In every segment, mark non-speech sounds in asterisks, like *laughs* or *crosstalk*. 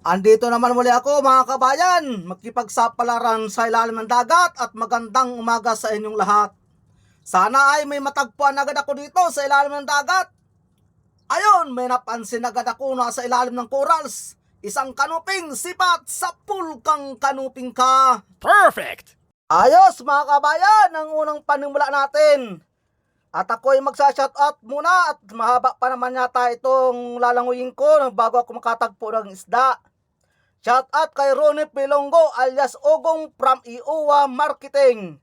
Andito naman muli ako mga kabayan, magkipagsapalaran sa ilalim ng dagat at magandang umaga sa inyong lahat. Sana ay may matagpuan agad ako dito sa ilalim ng dagat. Ayon, may napansin agad ako na sa ilalim ng corals. Isang kanuping sipat sa pulkang kanuping ka. Perfect! Ayos mga kabayan, ang unang panimula natin. At ako ay magsa-shoutout muna at mahaba pa naman yata itong lalanguyin ko bago ako makatagpo ng isda. Shoutout kay Ronnie Pilonggo alias Ogong from Iuwa Marketing.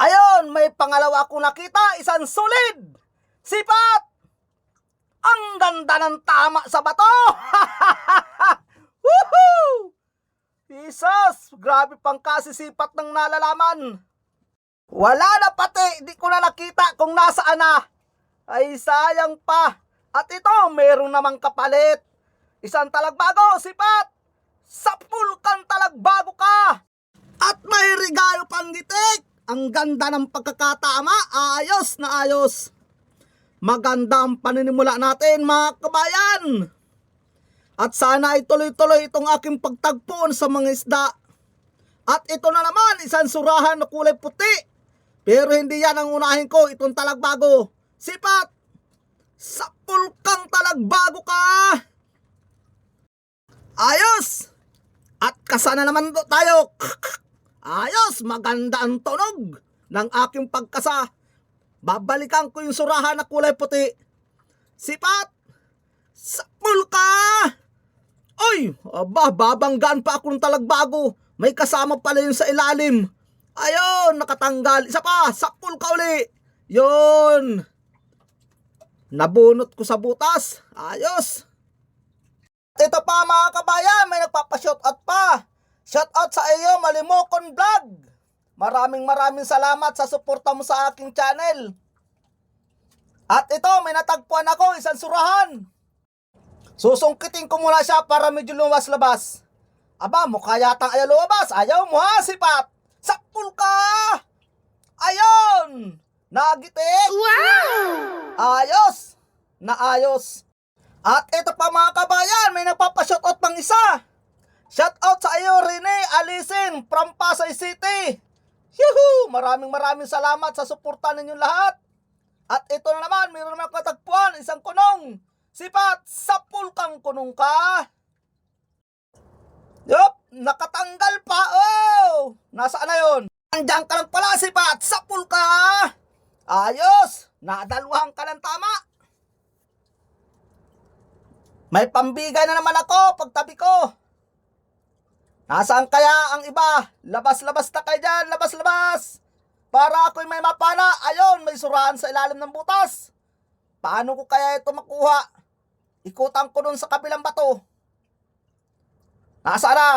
Ayon, may pangalawa akong nakita, isang solid. Sipat! Ang ganda ng tama sa bato! *laughs* Woohoo! Jesus, grabe pang kasisipat ng nalalaman. Wala na pati, di ko na nakita kung nasaan na. Ay sayang pa. At ito, meron namang kapalit. Isang talagbago, sipat. Sapul kang talagbago ka. At may regalo pang gitik. Ang ganda ng pagkakatama, ayos na ayos. Maganda ang paninimula natin mga kabayan. At sana ay tuloy-tuloy itong aking pagtagpon sa mga isda. At ito na naman, isang surahan na kulay puti. Pero hindi yan ang unahin ko, itong talagbago. Sipat! Sa pulkang talagbago ka! Ayos! At kasana naman tayo. Ayos, maganda ang tunog ng aking pagkasa. Babalikan ko yung surahan na kulay puti. Sipat! Sa pulka! Oy, aba, babanggaan pa ako ng talagbago. May kasama pala yun sa ilalim. Ayun, nakatanggal. Isa pa, sakpul ka uli. Yun. Nabunot ko sa butas. Ayos. Ito pa mga kabayan, may nagpapashoutout pa. Shoutout sa iyo, Malimokon Vlog. Maraming maraming salamat sa suporta mo sa aking channel. At ito, may natagpuan ako, isang surahan. Susungkitin ko muna siya para medyo lumas-labas. Aba, mukha yatang ayaw lumabas. Ayaw mo ha, sipat. Sakpul ka! Ayon! Nagitik! Wow! Ayos! Naayos! At ito pa mga kabayan, may nagpapashoutout pang isa. Shoutout sa iyo, Rene Alisin from Pasay City. Yuhu! Maraming maraming salamat sa suporta ninyong lahat. At ito na naman, mayroon naman katagpuan, isang kunong. Sipat, sa pulkang kunong ka. Yup, nakatanggal pa. Oh! Nasaan na yun? Andiyan ka lang pala, sipat, sa pulka. Ayos! Nadalwahan ka ng tama. May pambigay na naman ako pagtabi ko. Nasaan kaya ang iba? Labas-labas na kayo dyan, labas-labas. Para ako'y may mapana, ayon, may surahan sa ilalim ng butas. Paano ko kaya ito makuha? Ikutan ko dun sa kabilang bato. Nasaan na?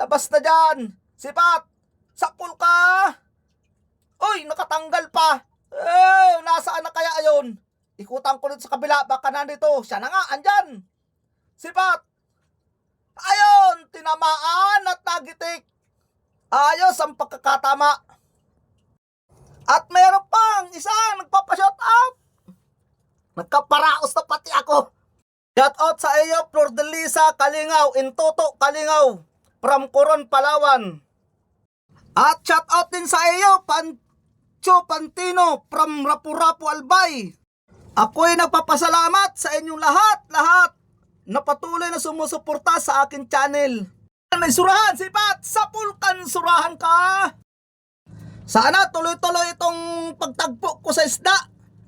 Labas na dyan. Sipat! Sakpul ka! Uy, nakatanggal pa. Eh, nasaan na kaya ayon? Ikutan ko dito sa kabila, baka nandito. Siya na nga, andyan. Sipat! Ayon, tinamaan at nagitik. Ayos ang pagkakatama. At meron pang isa, nagpapashot out. Nagkaparaos na pati ako. Shout out sa iyo, Flor de Lisa Kalingaw, Intoto Kalingaw, from Coron, Palawan. At shout out din sa iyo, Pancho Pantino, from Rapu-Rapu, Albay. Ako'y nagpapasalamat sa inyong lahat, lahat, na patuloy na sumusuporta sa akin channel. May surahan, sipat! Sa pulkan, surahan ka! Sana tuloy-tuloy itong pagtagpo ko sa isda.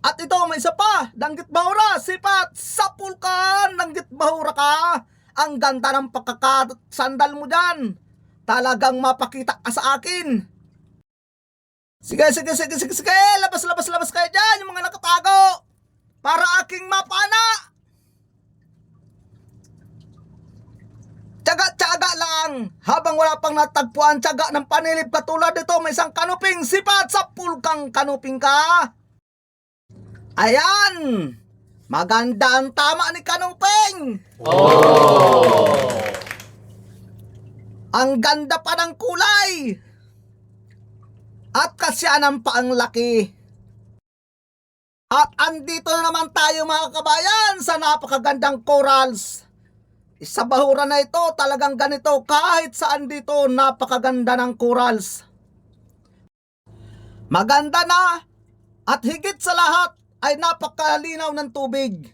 At ito, may isa pa, danggit bahura, sipat, sa pulkan, danggit bahura ka. Ang ganda ng pagkakasandal mo dyan. Talagang mapakita ka sa akin. Sige, sige, sige, sige, sige, labas, labas, labas kayo dyan, yung mga nakatago. Para aking mapana. Tsaga-tsaga lang. Habang wala pang natagpuan tsaga ng panilip katulad nito, may isang kanuping sipat sa pulkang kanuping ka. Ayan! Maganda ang tama ni kanuping! Ang ganda pa ng kulay! At kasyanan pa ang laki. At andito na naman tayo mga kabayan sa napakagandang corals. Sa bahura na ito, talagang ganito. Kahit saan dito, napakaganda ng corals. Maganda na at higit sa lahat ay napakalinaw ng tubig.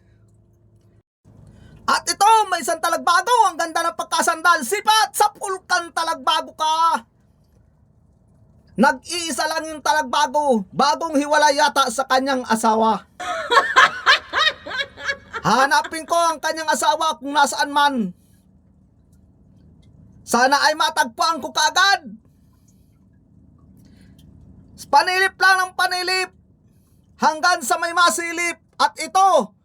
At ito, may isang talagbago. Ang ganda ng pagkasandal. Sipat sa pulkan talagbago ka. Nag-iisa lang yung talagbago. Bagong hiwalay yata sa kanyang asawa. *laughs* Hanapin ko ang kanyang asawa kung nasaan man. Sana ay matagpuan ko kaagad. Panilip lang ng panilip. Hanggang sa may masilip. At ito,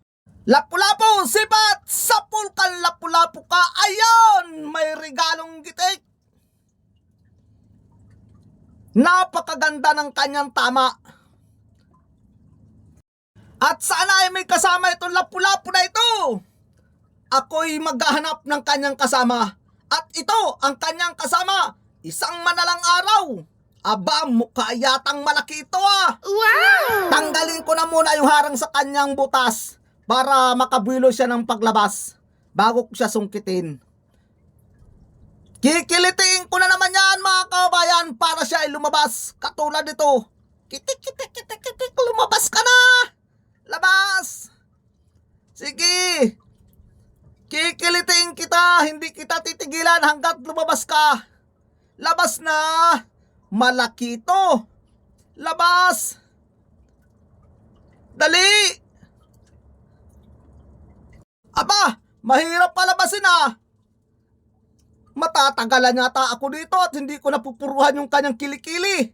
Lapu-lapu, sipat, sa pulkan lapu-lapu ka, ayon, may regalong gitik. Napakaganda ng kanyang tama. At sana ay may kasama itong lapu-lapu na ito. Ako'y maghahanap ng kanyang kasama. At ito, ang kanyang kasama, isang manalang araw. Aba, mukha yatang malaki ito ah. Wow! Tanggalin ko na muna yung harang sa kanyang butas para makabilo siya ng paglabas bago ko siya sungkitin. Kikilitiin ko na naman yan mga kabayan para siya ay lumabas. Katulad nito. Kitik, kitik, kitik, kitik, lumabas ka na! Labas! Sige! Kikilitiin kita, hindi kita titigilan hanggat lumabas ka. Labas na! Malaki ito! Labas! Dali! Aba, mahirap palabasin ah. Matatagalan yata ako dito at hindi ko napupuruhan yung kanyang kilikili.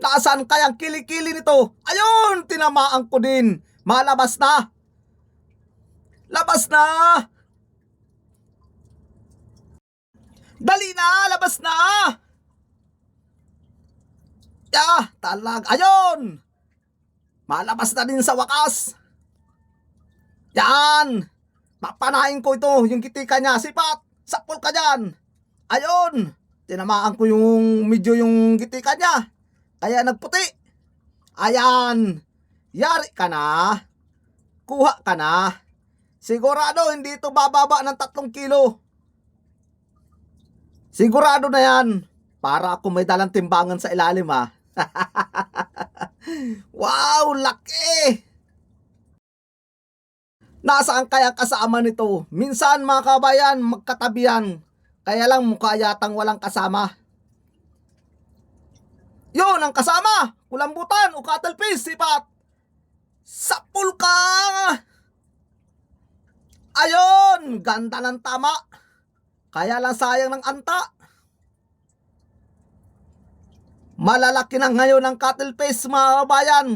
Nasaan kayang kilikili nito? Ayun, tinamaan ko din. Malabas na. Labas na. Dali na, labas na. Ya, talag. Ayun. Malabas na din sa wakas. Yan! Papanain ko ito, yung kitika niya. Sipat! Sapol ka dyan! Ayun! Tinamaan ko yung medyo yung kitika niya. Kaya nagputi. Ayan! Yari ka na. Kuha ka na. Sigurado hindi ito bababa ng tatlong kilo. Sigurado na yan. Para ako may dalang timbangan sa ilalim ha. *laughs* wow, laki! Nasaan kaya kasama nito? Minsan mga kabayan, magkatabihan. Kaya lang mukha yatang walang kasama. Yun ang kasama! Kulambutan o cuttlefish, sipat! Sapul ka! Ayun! Ganda ng tama! Kaya lang sayang ng anta. Malalaki na ngayon ang cuttlefish mga kabayan.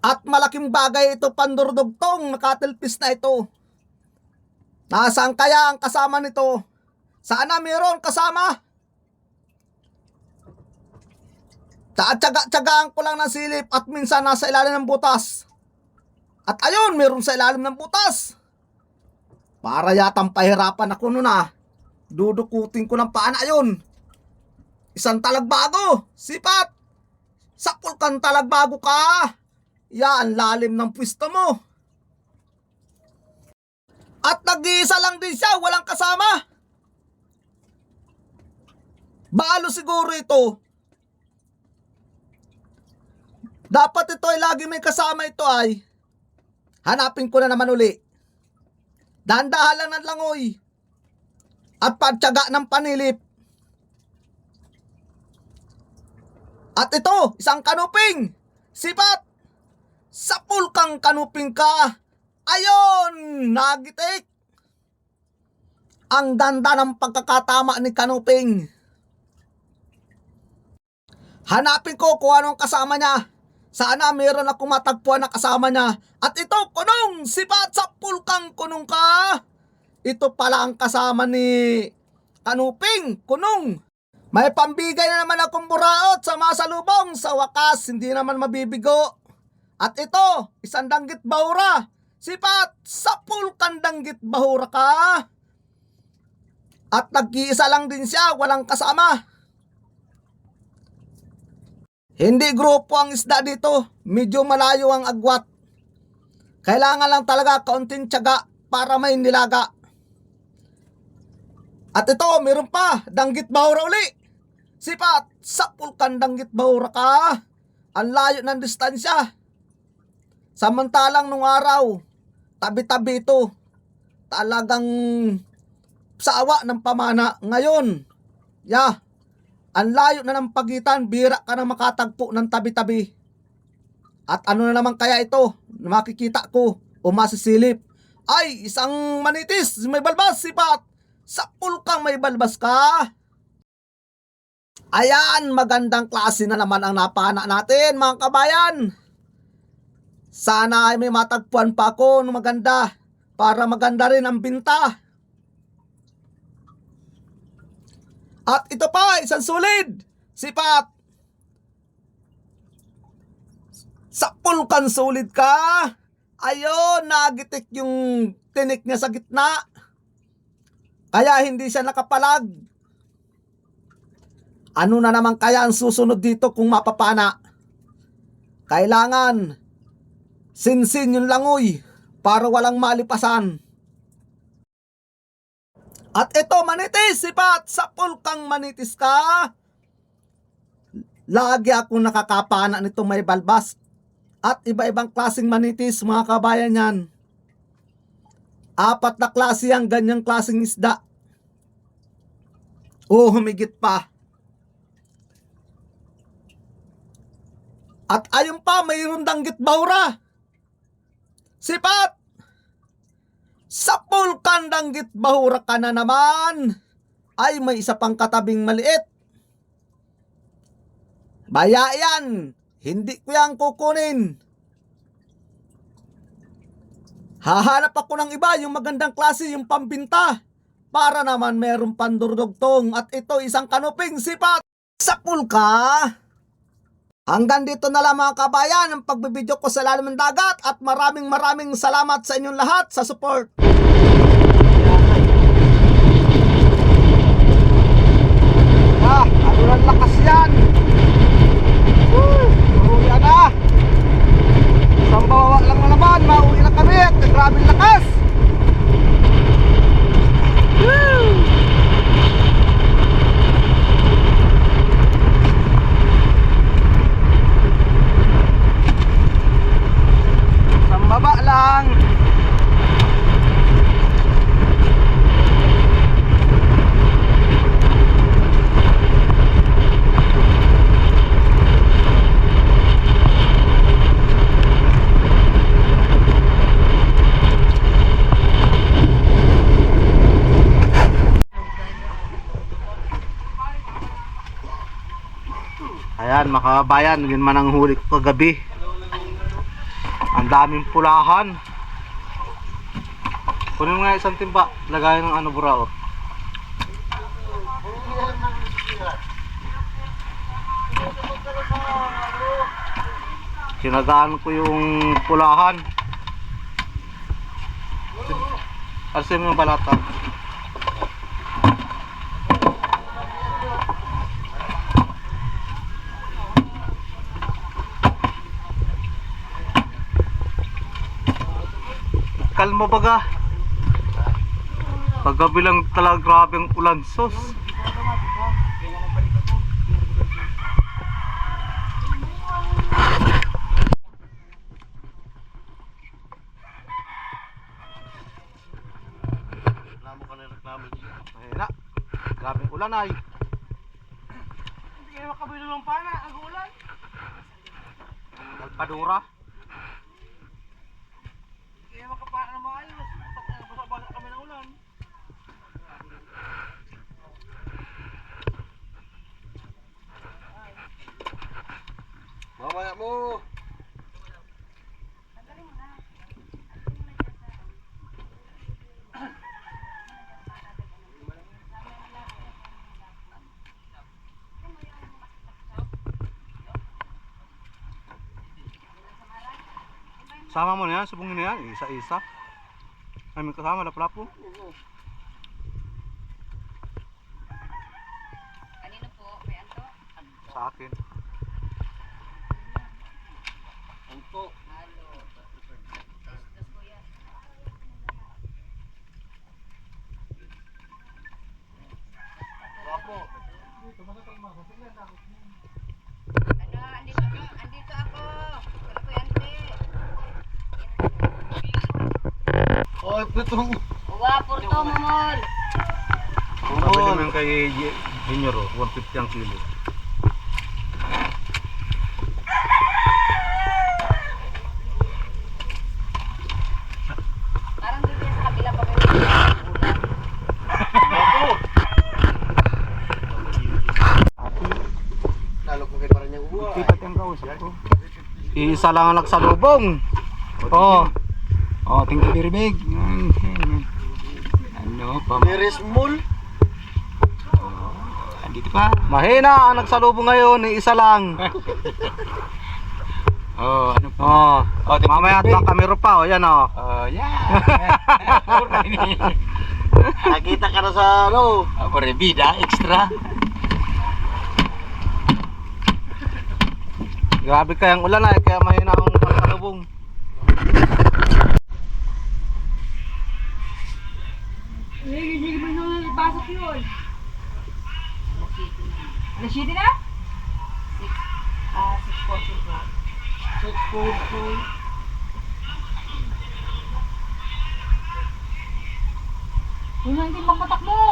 At malaking bagay ito pandurdugtong na cuttlefish na ito. Nasaan kaya ang kasama nito? Sana mayroon kasama. Tsaga-tsagaan ko lang ng silip at minsan nasa ilalim ng butas. At ayun, meron sa ilalim ng butas. Para yatang pahirapan ako nun ah. Dudukutin ko ng paan ayun. Isang talagbago. Sipat. Sapul kang talagbago ka. Yan, lalim ng pwisto mo. At nag-iisa lang din siya, walang kasama. Balo siguro ito. Dapat ito ay lagi may kasama ito ay. Hanapin ko na naman uli. Dahan-dahan lang ng langoy. At pagtyaga ng panilip. At ito, isang kanuping. Sipat. Sa pulkang kanuping ka. Ayon, nagitik. Ang ganda ng pagkakatama ni Kanuping. Hanapin ko kung anong kasama niya. Sana meron akong matagpuan na kasama niya. At ito, kunong, sipat sa pulkang kunong ka. Ito pala ang kasama ni Kanuping, kunong. May pambigay na naman akong buraot sa masalubong. Sa wakas, hindi naman mabibigo. At ito, isang danggit bahura. Sipat, sa pulkan danggit bahura ka. At nag-iisa lang din siya, walang kasama. Hindi grupo ang isda dito. Medyo malayo ang agwat. Kailangan lang talaga kaunting tiyaga para may nilaga. At ito, meron pa, danggit bahura uli. Sipat, sapul kan danggit bahura ka. Ang layo ng distansya. Samantalang nung araw, tabi-tabi ito. Talagang sa awa ng pamana. Ngayon, ya, ang layo na ng pagitan, bira ka na makatagpo ng tabi-tabi. At ano na naman kaya ito, makikita ko o masisilip? Ay, isang manitis, may balbas, sipat. Sa kang may balbas ka. Ayan, magandang klase na naman ang napana natin, mga kabayan. Sana ay may matagpuan pa ako ng maganda para maganda rin ang binta. At ito pa, isang sulid. Sipat. Sa pulkan sulid ka. Ayun, nagitik yung tinik niya sa gitna. Kaya hindi siya nakapalag. Ano na naman kaya ang susunod dito kung mapapana? Kailangan sinsin yung langoy para walang malipasan. At ito, manitis, sipat, sa pulkang manitis ka. Lagi akong nakakapana nitong may balbas. At iba-ibang klaseng manitis, mga kabayan yan. Apat na klase ang ganyang klaseng isda. O humigit pa. At ayun pa, mayroon danggit baura. Sipat! Sa pulkan danggit bahura ka na naman. Ay may isa pang katabing maliit. Baya yan. Hindi ko yan kukunin. Hahanap ako ng iba, yung magandang klase, yung pambinta. Para naman meron pandurdugtong at ito isang kanuping sipat sa pulka. Hanggang dito na lang mga kabayan ang pagbibideo ko sa lalim ng dagat at maraming maraming salamat sa inyong lahat sa support. Ah, ano lang lakas yan. Woo, Uwi na. Isang bawa lang na naman, mauwi na kami at grabing lakas. Woo! Isang baba lang. Ayan, makabayan, yun man ang huli ko kagabi. Ang daming pulahan. Kunin mo nga isang timba, lagayan ng ano burao. Sinagaan ko yung pulahan. Arsin mo yung. Kalma baga. Paggabi lang talaga grabe ang ulan sos. Grabe ang ulan ay. Hindi kayo makabilo ng pana, ang ulan. Nagpadura. Ng maayos. Basa-basa kami ng ulan. Mamaya mo. Sama mo na yan, subungin na yan, isa-isa. Ay, may kasama, lapu-lapu. Kanino po? Kay Anto? Sa akin. Anto. Halo. Tapos po yan. Ano, andito, andito ako. Pero ko yante. Oh, ito. Uwa, purto mo mol. Nabili mo yung kay Junior, oh, 150 ang kilo. Parang dito sa kabila pa kayo. Lalo ko kayo parang yung uwa. Tipat yung kausap ko. Isa lang ang nagsalubong. Oo. Oh. thank you very big. Ano pa? Very small. Andito pa. Mahina ang nagsalubong ngayon, eh, isa lang. *laughs* oh, ano pa? Oh, oh mamaya at lang kamero pa, oh, yan oh. Oh, yeah. *laughs* Nakita ka na sa ano. Apare bida extra. Grabe kayang ulan ay kaya mahina ang pagkalubong. 7 na? Six. Ah, 6.40 po. Wala hindi mapatak mo.